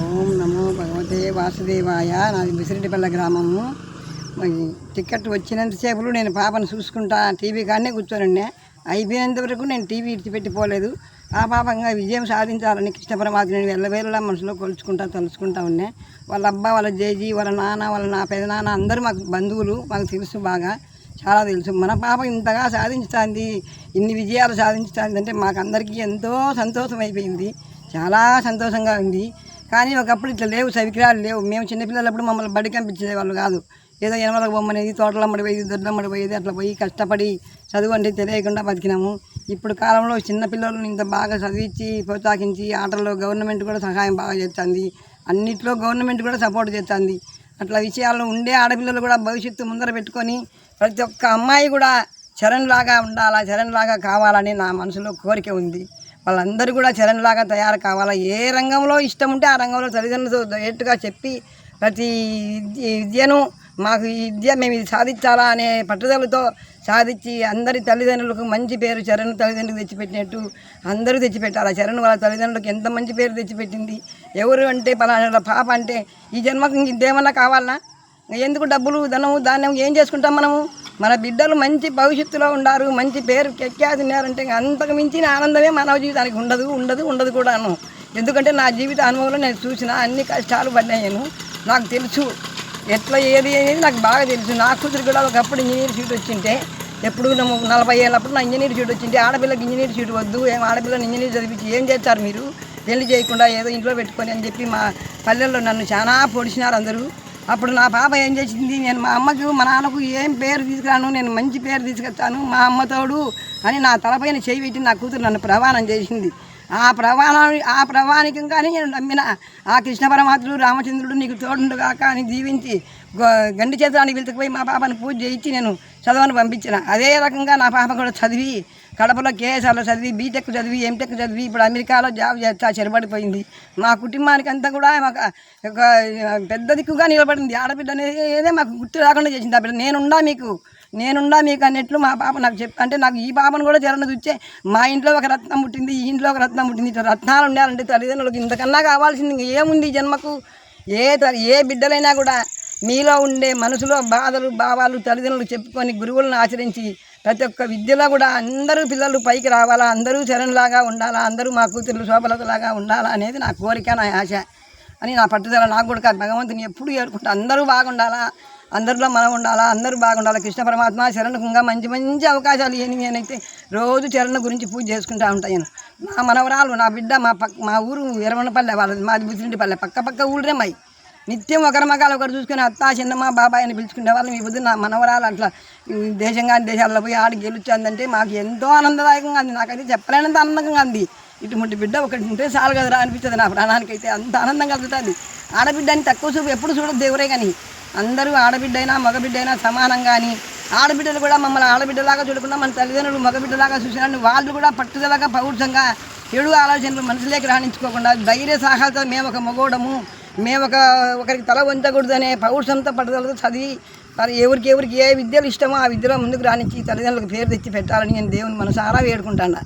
ఓం నమో భగవతే వాసుదేవాయ. నాది బిసిరెడ్డిపల్లె గ్రామము. టికెట్ వచ్చినంతసేపు నేను పాపను చూసుకుంటా టీవీ కాడనే కూర్చొని అయిపోయినంత వరకు నేను టీవీ ఇడిచిపెట్టిపోలేదు. ఆ పాపంగా విజయం సాధించాలని కృష్ణ పరమాత్మ నేను వెళ్ళవేళ్ళ మనసులో కొలుచుకుంటా తలుచుకుంటా ఉన్నా వాళ్ళ అబ్బా వాళ్ళ జేజీ వాళ్ళ నాన్న వాళ్ళ నా పెదనాన్న అందరూ మాకు బంధువులు. మాకు తెలుసు బాగా. చాలా తెలుసు. మన పాప ఇంతగా సాధించుతుంది ఇన్ని విజయాలు సాధించుతుంది అంటే మాకు అందరికీ ఎంతో సంతోషం అయిపోయింది చాలా సంతోషంగా ఉంది. కానీ ఒకప్పుడు ఇట్లా లేవు సవికిరాలు లేవు. మేము చిన్నపిల్లలప్పుడు మమ్మల్ని బడి పంపించే వాళ్ళు కాదు. ఏదో ఎనమలకు బొమ్మనేది తోటలమ్మడి పోయేది దొడ్లమ్మడి పోయేది అట్లా పోయి కష్టపడి చదువు అంటే తెలియకుండా బతికినాము. ఇప్పుడు కాలంలో చిన్నపిల్లలను ఇంత బాగా చదివించి ప్రోత్సహించి ఆటల్లో గవర్నమెంట్ కూడా సహాయం బాగా చేస్తుంది. అన్నిట్లో గవర్నమెంట్ కూడా సపోర్ట్ చేస్తుంది. అట్లా విషయాల్లో ఉండే ఆడపిల్లలు కూడా భవిష్యత్తు ముందర పెట్టుకొని ప్రతి ఒక్క అమ్మాయి కూడా చరణ్ లాగా ఉండాలా చరణ్ లాగా కావాలని నా మనసులో కోరిక ఉంది. వాళ్ళందరూ కూడా చరణ్ లాగా తయారు కావాలా? ఏ రంగంలో ఇష్టం ఉంటే ఆ రంగంలో తల్లిదండ్రులతో డైరెక్ట్గా చెప్పి ప్రతి విద్యను మాకు ఈ విద్య మేము ఇది సాధించాలా అనే పట్టుదలతో సాధించి అందరి తల్లిదండ్రులకు మంచి పేరు చరణ్ తల్లిదండ్రులకు తెచ్చిపెట్టినట్టు అందరూ తెచ్చిపెట్టాలి? ఆ చరణ్ వాళ్ళ తల్లిదండ్రులకు ఎంత మంచి పేరు తెచ్చిపెట్టింది? ఎవరు అంటే పలానా పాప అంటే ఈ జన్మకు ఇంకేమన్నా కావాలనా? ఎందుకు డబ్బులు ధనము ధాన్యం ఏం చేసుకుంటాం మనము? మన బిడ్డలు మంచి భవిష్యత్తులో ఉండారు మంచి పేరు ఖ్యాతి అంతకు మించిన ఆనందమే మానవ జీవితానికి ఉండదు ఉండదు ఉండదు కూడాను ఎందుకంటే నా జీవిత అనుభవంలో నేను చూసిన అన్ని కష్టాలు పడ్డాను నాకు తెలుసు ఎట్లా ఏది అనేది నాకు బాగా తెలుసు. నా కూతురు కూడా ఒకప్పుడు ఇంజనీర్ సీట్ వచ్చింటే ఎప్పుడు నలభై ఏళ్ళప్పుడు నా ఇంజనీర్ సీట్ వచ్చింటే ఆడపిల్లకి ఇంజనీర్ సీట్ వద్దు ఏం ఆడపిల్లని ఇంజనీర్ చదివించి ఏం చేస్తారు మీరు? పెళ్ళి చేయకుండా ఏదో ఇంట్లో పెట్టుకొని అని చెప్పి మా పల్లెల్లో నన్ను చాలా పొడిచినారు అందరూ. అప్పుడు నా పాప ఏం చేసింది నేను మా అమ్మకు మా నాన్నకు ఏం పేరు తీసుకురాను నేను మంచి పేరు తీసుకొచ్చాను మా అమ్మతోడు అని నా తలపైన చేయి పెట్టి నా కూతురు నన్ను ప్రమాణం చేసింది. ఆ ప్రవాణం ఆ ప్రమాణికంగానే నేను నమ్మిన. ఆ కృష్ణ పరమాత్ముడు రామచంద్రుడు నీకు తోడుండు కాక అని దీవించి గ- గండి చేతురానికి వెళ్తుకుపోయి మా పాపను పూజ చేయించి నేను చదవని పంపించిన. అదే రకంగా నా పాప కూడా చదివి కడపలో కేఎస్ఆర్లో చదివి బీటెక్ చదివి ఎంటెక్ చదివి ఇప్పుడు అమెరికాలో జాబ్ చేస్తా చెరబడిపోయింది. మా కుటుంబానికి అంతా కూడా మాకు ఒక పెద్ద దిక్కుగా నిలబడింది. ఆడబిడ్డ అనేది మాకు గుర్తు రాకుండా చేసింది. ఆ బిడ్డ నేనుండా మీకు నేనుండా మీకు అన్నట్లు మా పాప నాకు చెప్ అంటే నాకు ఈ పాపను కూడా చరణ చూస్తే మా ఇంట్లో ఒక రత్నం పుట్టింది ఈ ఇంట్లో ఒక రత్నం పుట్టింది. ఇట్లా రత్నాలు ఉండాలంటే తల్లిదండ్రులకు ఇంతకన్నా కావాల్సింది ఇంక ఏముంది జన్మకు? ఏ త- ఏ బిడ్డలైనా కూడా మీలో ఉండే మనసులో బాధలు భావాలు తల్లిదండ్రులు చెప్పుకొని గురువులను ఆచరించి ప్రతి ఒక్క విద్యలో కూడా అందరూ పిల్లలు పైకి రావాలా అందరూ చరణ్లాగా ఉండాలా అందరూ మా కూతుర్లు శోభలతలాగా ఉండాలా అనేది నా కోరిక నా ఆశ అని నా పట్టుదల. నాకు కూడా కాదు భగవంతుని ఎప్పుడు ఏడుకుంటా అందరూ బాగుండాలా అందరిలో మనం ఉండాలా అందరూ బాగుండాలా. కృష్ణ పరమాత్మ శరణకు ఇంకా మంచి మంచి అవకాశాలు ఏమి నేనైతే రోజు చరణ గురించి పూజ చేసుకుంటా ఉంటాను నా మనవరాలు నా బిడ్డ మా పక్క మా ఊరు ఎరవనపల్లె వాళ్ళది మాది బుసిరెడ్డిపల్లె పక్క పక్క ఊళ్ళే మాయి. నిత్యం ఒకరి మగాలు ఒకరు చూసుకుని అత్త చిన్నమ్మ బాబాయ్ అని పిలుచుకునే వాళ్ళం. ఈ పొద్దు నా మనవరాలు అట్లా దేశంగా దేశాల్లో పోయి ఆడి గెలుచుందంటే మాకు ఎంతో ఆనందదాయకంగా ఉంది నాకైతే చెప్పలేనంత ఆనందంగా ఉంది ఇటువంటి బిడ్డ ఒకటి ఉంటే చాలు కదరా అనిపిస్తుంది నా ప్రాణానికైతే. అంత ఆనందం కలుగుతుంది. ఆడబిడ్డ అని తక్కువ చూపు ఎప్పుడు చూడదు దేవుడే కానీ. అందరూ ఆడబిడ్డ అయినా మగబిడ్డ అయినా సమానంగా అని ఆడబిడ్డలు కూడా మమ్మల్ని ఆడబిడ్డలాగా చూడకుండా మన తల్లిదండ్రులు మగబిడ్డలాగా చూసినారు వాళ్ళు కూడా పట్టుదలగా పౌరుషంగా చెడు ఆలోచనలు మనసులోకి రాణించుకోకుండా ధైర్య సాహసంతో మేము ఒక మగోడము. మేము ఒక ఒకరికి తల వంచకూడదు అనే పౌరుషంతో పట్టుదలతో చదివి మరి ఎవరికి ఎవరికి ఏ విద్యలు ఇష్టమో ఆ విద్యలో ముందుకు రాణించి తల్లిదండ్రులకు పేరు తెచ్చి పెట్టాలని నేను దేవుని మనసారా వేడుకుంటాను.